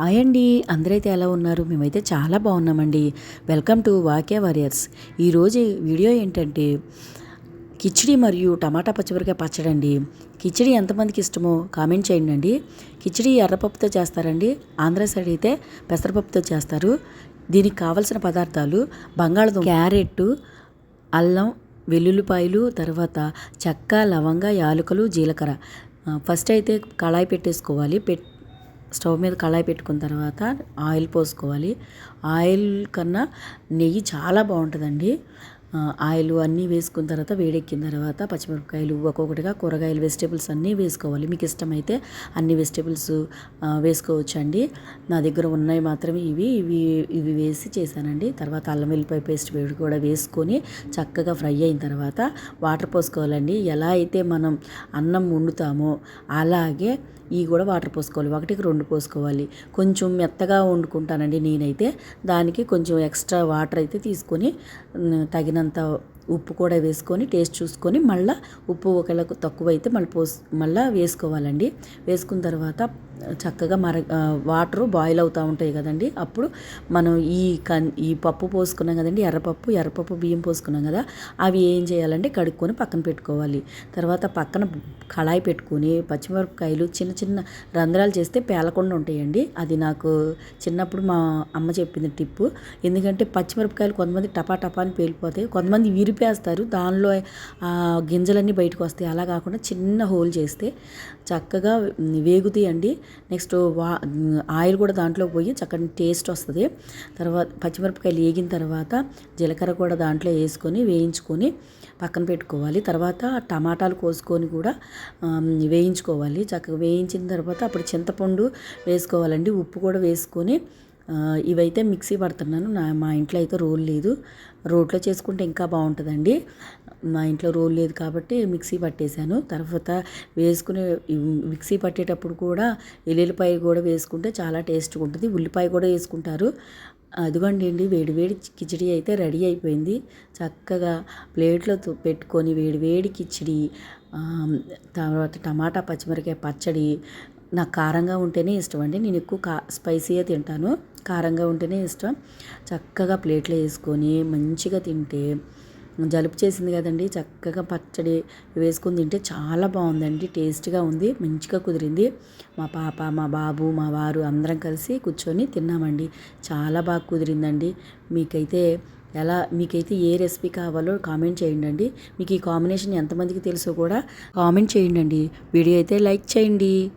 Hi అండి. అందరైతే ఎలా ఉన్నారు? మేమైతే చాలా బాగున్నామండి. Welcome to Vakya warriors. ఈరోజు వీడియో ఏంటంటే కిచిడి మరియు టమాటా పచ్చిమిరకాయ పచ్చడి అండి. కిచిడి ఎంతమందికి ఇష్టమో కామెంట్ చేయండి అండి. కిచిడి ఎర్రపప్పుతో చేస్తారండి. ఆంధ్ర సైడ్ అయితే పెసరపప్పుతో చేస్తారు. దీనికి కావలసిన పదార్థాలు బంగాళదుంప క్యారెట్ అల్లం వెల్లుల్లిపాయలు తర్వాత చెక్క లవంగ యాలకులు జీలకర్ర. ఫస్ట్ అయితే కళాయి పెట్టేసుకోవాలి. పెట్ స్టవ్ మీద కళాయి పెట్టుకున్న తర్వాత ఆయిల్ పోసుకోవాలి. ఆయిల్ కన్నా నెయ్యి చాలా బాగుంటుందండి. ఆయిల్ అన్నీ వేసుకున్న తర్వాత వేడెక్కిన తర్వాత పచ్చిమిరపకాయలు ఒక్కొక్కటిగా కూరగాయలు వెజిటేబుల్స్ అన్నీ వేసుకోవాలి. మీకు ఇష్టమైతే అన్ని వెజిటేబుల్స్ వేసుకోవచ్చండి. నా దగ్గర ఉన్నాయి మాత్రమే ఇవి. ఇవి ఇవి వేసి చేశానండి. తర్వాత అల్లం వెల్లిపాయ పేస్ట్ వేడి కూడా వేసుకొని చక్కగా ఫ్రై అయిన తర్వాత వాటర్ పోసుకోవాలండి. ఎలా అయితే మనం అన్నం వండుతామో అలాగే ఇవి కూడా వాటర్ పోసుకోవాలి. ఒకటికి రెండు పోసుకోవాలి. కొంచెం మెత్తగా వండుకుంటానండి నేనైతే. దానికి కొంచెం ఎక్స్ట్రా వాటర్ అయితే తీసుకొని తగిన ಆಗಿನಂಥ ఉప్పు కూడా వేసుకొని టేస్ట్ చూసుకొని మళ్ళీ ఉప్పు ఒకవేళ తక్కువ అయితే మళ్ళీ పోస్ మళ్ళీ వేసుకోవాలండి. వేసుకున్న తర్వాత చక్కగా మర వాటర్ బాయిల్ అవుతూ ఉంటాయి కదండి. అప్పుడు మనం ఈ కన్ ఈ పప్పు పోసుకున్నాం కదండి ఎర్రపప్పు ఎర్రపప్పు బియ్యం పోసుకున్నాం కదా అవి ఏం చేయాలంటే కడుక్కొని పక్కన పెట్టుకోవాలి. తర్వాత పక్కన కళాయి పెట్టుకొని పచ్చిమిరపకాయలు చిన్న చిన్న రంధ్రాలు చేస్తే పేలకుండా ఉంటాయండి. అది నాకు చిన్నప్పుడు మా అమ్మ చెప్పింది టిప్పు. ఎందుకంటే పచ్చిమిరపకాయలు కొంతమంది టపా టపా అని పేలిపోతాయి కొంతమంది విరిపేస్తారు దానిలో ఆ గింజలన్నీ బయటకు వస్తాయి. అలా కాకుండా చిన్న హోల్ చేస్తే చక్కగా వేగుతాయండి. నెక్స్ట్ వా ఆయిల్ కూడా దాంట్లో పోయి చక్కని టేస్ట్ వస్తుంది. తర్వాత పచ్చిమిరపకాయలు వేగిన తర్వాత జీలకర్ర కూడా దాంట్లో వేసుకొని వేయించుకొని పక్కన పెట్టుకోవాలి. తర్వాత టమాటాలు కోసుకొని కూడా వేయించుకోవాలి. చక్కగా వేయించిన తర్వాత అప్పుడు చింతపండు వేసుకోవాలండి. ఉప్పు కూడా వేసుకొని ఇవైతే మిక్సీ పడుతున్నాను. నా మా ఇంట్లో అయితే రోల్ లేదు. రోట్లో చేసుకుంటే ఇంకా బాగుంటుందండి. మా ఇంట్లో రోల్ లేదు కాబట్టి మిక్సీ పట్టేశాను. తర్వాత వేసుకునే మిక్సీ పట్టేటప్పుడు కూడా ఎల్లుల్లిపాయ కూడా వేసుకుంటే చాలా టేస్ట్గా ఉంటుంది. ఉల్లిపాయ కూడా వేసుకుంటారు. అదిగోండి అండి వేడి కిచిడి అయితే రెడీ అయిపోయింది. చక్కగా ప్లేట్లో పెట్టుకొని వేడివేడి కిచిడి తర్వాత టమాటా పచ్చిమిరకాయ పచ్చడి నాకు కారంగా ఉంటేనే ఇష్టం అండి. నేను ఎక్కువ కా స్పైసీగా తింటాను. కారంగా ఉంటేనే ఇష్టం. చక్కగా ప్లేట్లో వేసుకొని మంచిగా తింటే జలుబు చేసింది కదండి. చక్కగా పచ్చడి వేసుకొని తింటే చాలా బాగుందండి. టేస్ట్గా ఉంది. మంచిగా కుదిరింది. మా పాప మా బాబు మా వారు అందరం కలిసి కూర్చొని తిన్నామండి. చాలా బాగా కుదిరిందండి. మీకైతే ఎలా మీకైతే ఏ రెసిపీ కావాలో కామెంట్ చేయండి మీకు ఈ కాంబినేషన్ ఎంతమందికి తెలుసో కూడా కామెంట్ చేయండి వీడియో అయితే లైక్ చేయండి.